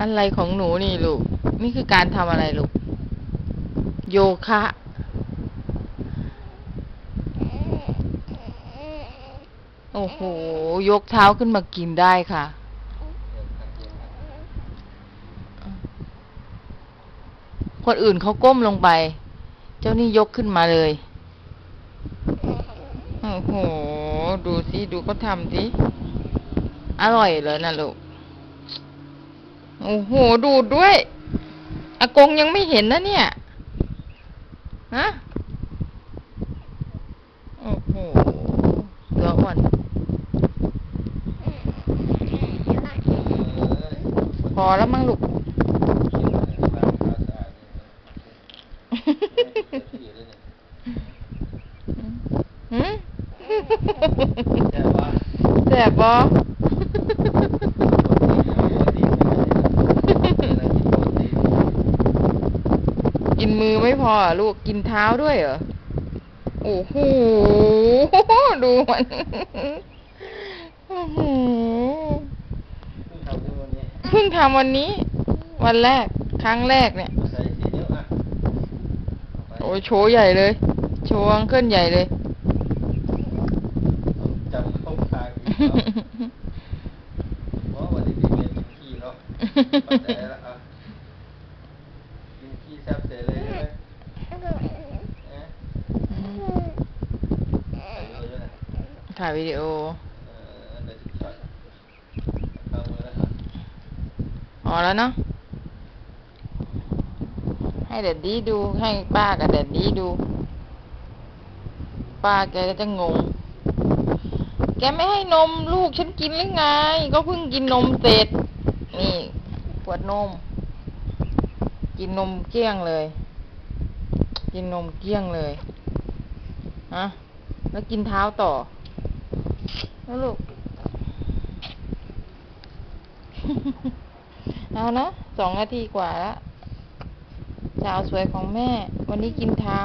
อะไรของหนูนี่ลูก นี่คือการทำอะไรลูก โยคะ โอ้โห ยกเท้าขึ้นมากินได้ค่ะ คนอื่นเขาก้มลงไป เจ้านี่ยกขึ้นมาเลย โอ้โห ดูสิ ดูเขาทำสิ อร่อยเลยนะลูก โอ้โห ดูดด้วย อากงยังไม่เห็นนะเนี่ย ฮะ โอ้โหเสืออ่อน พอแล้วมั้งลูก หืมแสบบ่กิ มือไม่พอเหรอลูกกินเท้าด้วยเหรอ โอ้โห ดูมันอื้อหือเพิ่งทำวันนี้ วันแรก ครั้งแรกเนี่ย โอ้ยโชว์ใหญ่เลย โชว์อังเคิลใหญ่เลยจำเข้าคางอีกเนาะเพราะวันนี้พี่เมียกินขี้เนาะเข้าใจแล้วอะกินขี้แซ่บเสร็จเลยใช่ไหมเอ๊ะ ถ่ายวิดีโออ๋อแล้วครับพอแล้วเนาะให้เด็ดดีดูให้ป้ากับเด็ดดีดู ป้าแกก็จะงง แกไม่ให้นมลูกฉันกินหรือไง ก็เพิ่งกินนมเสร็จ นี่ขวดนม กินนมเกี้ยงเลย กินนมเกี้ยงเลยฮะแล้วกินเท้าต่อ แล้วลูก เอานะสองนาทีกว่าแล้วสาวสวยของแม่ วันนี้กินเท้า